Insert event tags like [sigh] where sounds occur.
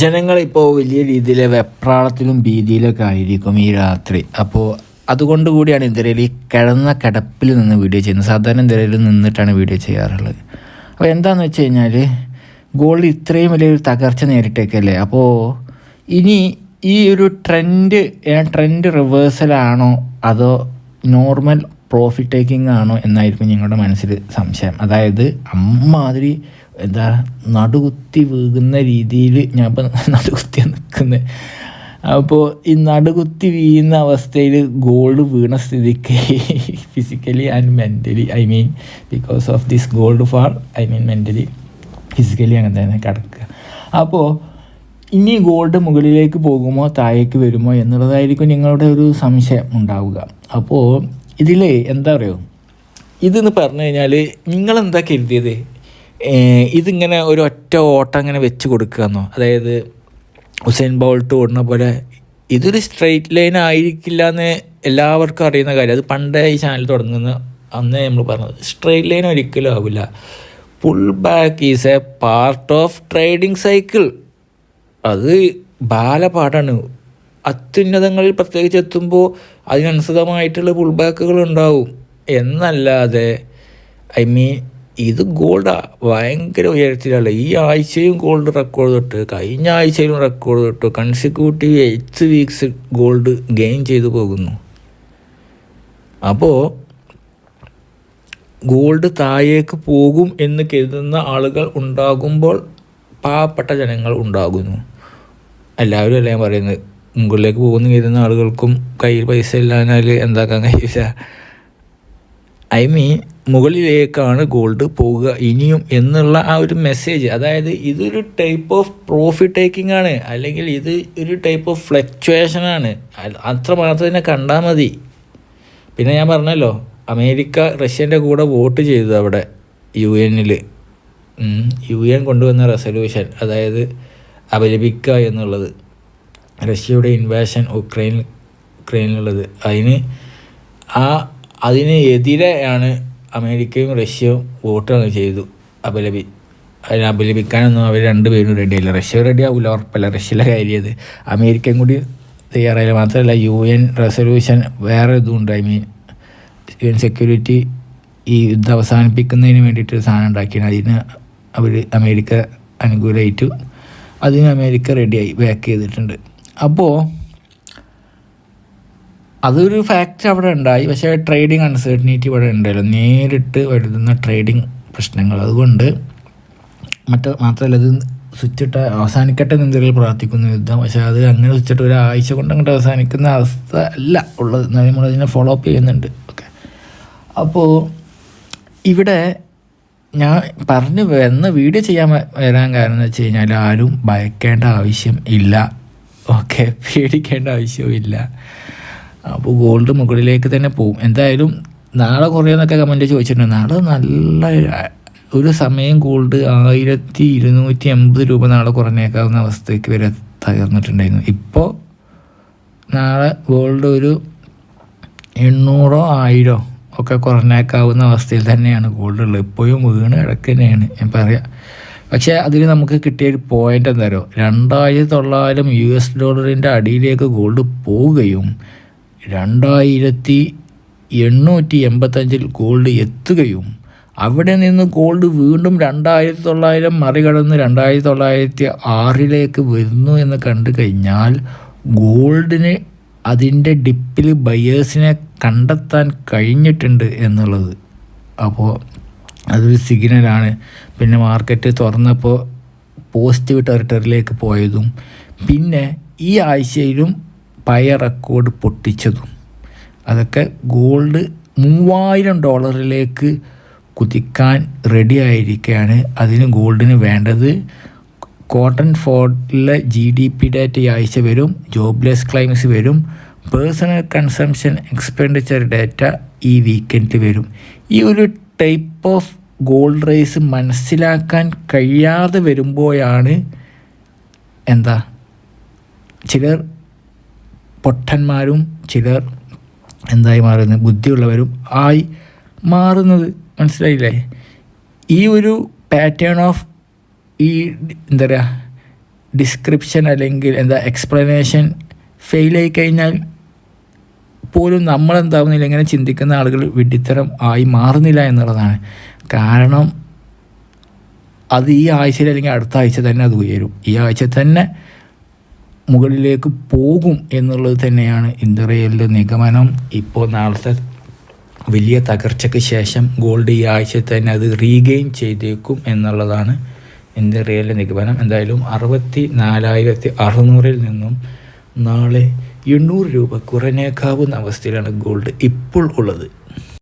ജനങ്ങളിപ്പോൾ വലിയ രീതിയിൽ വെപ്രാളത്തിലും ഭീതിയിലൊക്കെ ആയിരിക്കും ഈ രാത്രി. അപ്പോൾ അതുകൊണ്ട് കൂടിയാണ് ഇന്ത്യയിൽ ഈ കിടന്ന കിടപ്പിൽ നിന്ന് വീഡിയോ ചെയ്യുന്നത്. സാധാരണ ഇന്ത്യയിൽ നിന്നിട്ടാണ് വീഡിയോ ചെയ്യാറുള്ളത്. അപ്പോൾ എന്താണെന്ന് വെച്ച് കഴിഞ്ഞാൽ ഗോൾഡ് ഇത്രയും വലിയൊരു തകർച്ച നേരിട്ടേക്കല്ലേ? അപ്പോൾ ഇനി ഈ ഒരു ട്രെൻഡ് ട്രെൻഡ് റിവേഴ്സലാണോ അതോ നോർമൽ പ്രോഫിറ്റ് ടേക്കിംഗ് ആണോ എന്നായിരിക്കും ഞങ്ങളുടെ മനസ്സിൽ സംശയം. അതായത് അമ്മാതിരി എന്താ നടുകുത്തി വീകുന്ന രീതിയിൽ ഞാൻ ഇപ്പം [laughs] നടുകുത്തി നിൽക്കുന്നത് അപ്പോൾ ഈ നടുകുത്തി വീഴുന്ന അവസ്ഥയിൽ ഗോൾഡ് വീണ സ്ഥിതിക്ക് physically and mentally I mean because of this gold fall I mean mentally physically അങ്ങനെ തന്നെ കിടക്കുക. അപ്പോൾ ഇനി ഗോൾഡ് മുകളിലേക്ക് പോകുമോ താഴേക്ക് വരുമോ എന്നുള്ളതായിരിക്കും നിങ്ങളുടെ ഒരു സംശയം ഉണ്ടാവുക. അപ്പോൾ ഇതിൽ എന്താ പറയുക? ഇതെന്ന് പറഞ്ഞു കഴിഞ്ഞാൽ നിങ്ങളെന്താ കരുതിയത്? ഇതിങ്ങനെ ഒരു ഒറ്റ ഓട്ടം ഇങ്ങനെ വെച്ച് കൊടുക്കുകയെന്നോ അതായത് ഹുസൈൻ ബോൾട്ട് ഓടുന്ന പോലെ ഇതൊരു സ്ട്രെയിറ്റ് ലൈൻ ആയിരിക്കില്ല എന്ന് എല്ലാവർക്കും അറിയുന്ന കാര്യം. അത് പണ്ടേ ഈ ചാനൽ തുടങ്ങുന്ന അന്ന് നമ്മൾ പറഞ്ഞത്. സ്ട്രെയിറ്റ് ലൈൻ ഒരിക്കലും ആവില്ല. Pull back is a part of trading cycle അത് ബാലപാടാണ് അത്യുന്നതങ്ങളിൽ പ്രത്യേകിച്ച് എത്തുമ്പോൾ അതിനനുസൃതമായിട്ടുള്ള പുൾ ബാക്കുകൾ ഉണ്ടാവും. എന്നല്ലാതെ ഐ മീൻ ഇത് ഗോൾഡാ ഭയങ്കര ഉയരത്തിലല്ല ഈ ആഴ്ചയും ഗോൾഡ് റെക്കോർഡ് തൊട്ട് കഴിഞ്ഞ ആഴ്ചയിലും റെക്കോർഡ് തൊട്ട് consecutive eight weeks gold gain ചെയ്തു പോകുന്നു. അപ്പോൾ ഗോൾഡ് താഴേക്ക് പോകും എന്ന് കരുതുന്ന ആളുകൾ ഉണ്ടാകുമ്പോൾ പാവപ്പെട്ട ജനങ്ങൾ ഉണ്ടാകുന്നു. എല്ലാവരും അല്ല പറയുന്നത്? മുകളിലേക്ക് പോകുന്ന കരുതുന്ന ആളുകൾക്കും കയ്യിൽ പൈസ ഇല്ലാഞ്ഞാൽ എന്താക്കാൻ കഴിയില്ല. ഐ മീൻ മുകളിലേക്കാണ് ഗോൾഡ് പോവുക ഇനിയും എന്നുള്ള ആ ഒരു മെസ്സേജ് അതായത് ഇതൊരു ടൈപ്പ് ഓഫ് പ്രോഫിറ്റ് ടേക്കിംഗ് ആണ്. അല്ലെങ്കിൽ ഇത് ഒരു ടൈപ്പ് ഓഫ് ഫ്ലക്ച്വേഷൻ ആണ്. അത്ര മാത്രം തന്നെ കണ്ടാൽ മതി. പിന്നെ ഞാൻ പറഞ്ഞല്ലോ അമേരിക്ക റഷ്യന്റെ കൂടെ വോട്ട് ചെയ്തു അവിടെ യു എന്നിൽ യു എൻ കൊണ്ടുവന്ന റെസൊല്യൂഷൻ അതായത് അപലപിക്കുക എന്നുള്ളത്. റഷ്യയുടെ ഇൻവേഷൻ ഉക്രൈൻ ഉക്രൈനിലുള്ളത്. അതിന് ആ അതിന് എതിരെയാണ് അമേരിക്കയും റഷ്യയും വോട്ടാണ് ചെയ്തു. അപലപി അതിനെ അപലപിക്കാനൊന്നും അവർ രണ്ടുപേരും റെഡിയായില്ല റഷ്യ റെഡി ആവില്ല ഉറപ്പല്ല. റഷ്യയിലെ കാര്യം അത് അമേരിക്കയും കൂടി തയ്യാറായില്ല. മാത്രമല്ല യു എൻ റെസൊല്യൂഷൻ വേറെ ഇതുണ്ട്. I mean U N security ഈ യുദ്ധം അവസാനിപ്പിക്കുന്നതിന് വേണ്ടിയിട്ട് സാധനം ഉണ്ടാക്കിയാണ് അതിന് അവർ അമേരിക്ക അനുകൂലമായിട്ട് അതിന് അമേരിക്ക റെഡിയായി ബാക്ക് ചെയ്തിട്ടുണ്ട്. അപ്പോൾ അതൊരു ഫാക്റ്റ് അവിടെ ഉണ്ടായി. പക്ഷേ ട്രേഡിങ് അൺസർട്ടനിറ്റി ഇവിടെ ഉണ്ടല്ലോ നേരിട്ട് വരുന്ന ട്രേഡിങ് പ്രശ്നങ്ങൾ. അതുകൊണ്ട് മറ്റ മാത്രമല്ല ഇത് സ്വിച്ചിട്ട് അവസാനിക്കട്ടെ എന്തെങ്കിലും പ്രാർത്ഥിക്കുന്ന യുദ്ധം. പക്ഷേ അത് അങ്ങനെ സ്വിച്ചിട്ട് ഒരാഴ്ച കൊണ്ട് അങ്ങോട്ട് അവസാനിക്കുന്ന അവസ്ഥ അല്ല ഉള്ളത്. എന്നാൽ നമ്മൾ അതിനെ ഫോളോ അപ്പ് ചെയ്യുന്നുണ്ട്. ഓക്കെ അപ്പോൾ ഇവിടെ ഞാൻ പറഞ്ഞു വന്ന വീഡിയോ ചെയ്യാൻ വരാൻ കാരണം എന്ന് വെച്ച് കഴിഞ്ഞാൽ ആരും ഭയക്കേണ്ട ആവശ്യം ഇല്ല. ഓക്കെ പേടിക്കേണ്ട ആവശ്യവും ഇല്ല. അപ്പോൾ ഗോൾഡ് മുകളിലേക്ക് തന്നെ പോകും എന്തായാലും നാളെ കുറയെന്നൊക്കെ കമന്റ് ചോദിച്ചിട്ടുണ്ട്. നാളെ നല്ല ഒരു സമയം ഗോൾഡ് ആയിരത്തി ഇരുന്നൂറ്റി എൺപത് രൂപ നാളെ കുറഞ്ഞേക്കാവുന്ന അവസ്ഥയ്ക്ക് വരെ തകർന്നിട്ടുണ്ടായിരുന്നു. ഇപ്പോൾ നാളെ ഗോൾഡ് ഒരു എണ്ണൂറോ ആയിരോ ഒക്കെ കുറഞ്ഞേക്കാവുന്ന അവസ്ഥയിൽ തന്നെയാണ് ഗോൾഡ് ഉള്ളത്. ഇപ്പോഴും വീണ് കിടക്കുന്നതാണ് ഞാൻ പറയാം. പക്ഷേ അതിൽ നമുക്ക് കിട്ടിയ ഒരു പോയിന്റ് എന്താ പറയുക രണ്ടായിരത്തി തൊള്ളായിരം യു എസ് ഡോളറിന്റെ അടിയിലേക്ക് ഗോൾഡ് പോവുകയും രണ്ടായിരത്തി എണ്ണൂറ്റി എൺപത്തഞ്ചിൽ ഗോൾഡ് എത്തുകയും അവിടെ നിന്ന് ഗോൾഡ് വീണ്ടും രണ്ടായിരത്തി തൊള്ളായിരം മറികടന്ന് രണ്ടായിരത്തി തൊള്ളായിരത്തി ആറിലേക്ക് വരുന്നു എന്ന് കണ്ടു കഴിഞ്ഞാൽ ഗോൾഡിന് അതിന്റെ ഡിപ്പിൽ ബയേഴ്സിനെ കണ്ടെത്താൻ കഴിഞ്ഞിട്ടുണ്ട് എന്നുള്ളത്. അപ്പോൾ അതൊരു സിഗ്നലാണ് പിന്നെ മാർക്കറ്റ് തുറന്നപ്പോൾ പോസിറ്റീവ് ടെറിട്ടറിയിലേക്ക് പോയതും പിന്നെ ഈ ആഴ്ചയിലും പഴയ റെക്കോർഡ് പൊട്ടിച്ചതും. അതൊക്കെ ഗോൾഡ് മൂവായിരം ഡോളറിലേക്ക് കുതിക്കാൻ റെഡി ആയിരിക്കുകയാണ് അതിന് ഗോൾഡിന് വേണ്ടത് കോട്ടൺ ഫോർട്ടിലെ ജി ഡി പി ഡാറ്റ ആഴ്ച വരും ജോബ്ലെസ് ക്ലൈംസ് വരും പേഴ്സണൽ കൺസംഷൻ എക്സ്പെൻഡിച്ചർ ഡാറ്റ ഈ വീക്കെൻഡിൽ വരും. ഈ ഒരു ടൈപ്പ് ഓഫ് ഗോൾഡ് റേസ് മനസ്സിലാക്കാൻ കഴിയാതെ വരുമ്പോഴാണ് എന്താ? ചിലർ പൊട്ടന്മാരും ചിലർ എന്തായി മാറുന്നത് ബുദ്ധിയുള്ളവരും ആയി മാറുന്നത്. മനസ്സിലായില്ലേ? ഈ ഒരു പാറ്റേൺ ഓഫ് ഈ എന്താ പറയുക ഡിസ്ക്രിപ്ഷൻ അല്ലെങ്കിൽ എന്താ എക്സ്പ്ലനേഷൻ ഫെയിലായി കഴിഞ്ഞാൽ പോലും നമ്മളെന്താവുന്നില്ല ഇങ്ങനെ ചിന്തിക്കുന്ന ആളുകൾ വിഡിത്തരം ആയി മാറുന്നില്ല എന്നുള്ളതാണ്. കാരണം അത് ഈ ആഴ്ചയിൽ അല്ലെങ്കിൽ അടുത്ത ആഴ്ച തന്നെ അത് ഉയരും. ഈ ആഴ്ച തന്നെ മുകളിലേക്ക് പോകും എന്നുള്ളത് തന്നെയാണ് ഇന്ത്യയിലെ നിഗമനം. ഇപ്പോൾ നാളത്തെ വലിയ തകർച്ചയ്ക്ക് ശേഷം ഗോൾഡ് ഈ ആഴ്ച തന്നെ അത് റീഗെയിൻ ചെയ്തേക്കും എന്നുള്ളതാണ് ഇന്ത്യയിലെ നിഗമനം. എന്തായാലും അറുപത്തി നാലായിരത്തി അറുന്നൂറിൽ നിന്നും നാളെ എണ്ണൂറ് രൂപ കുറഞ്ഞേക്കാവുന്ന അവസ്ഥയിലാണ് ഗോൾഡ് ഇപ്പോൾ ഉള്ളത്.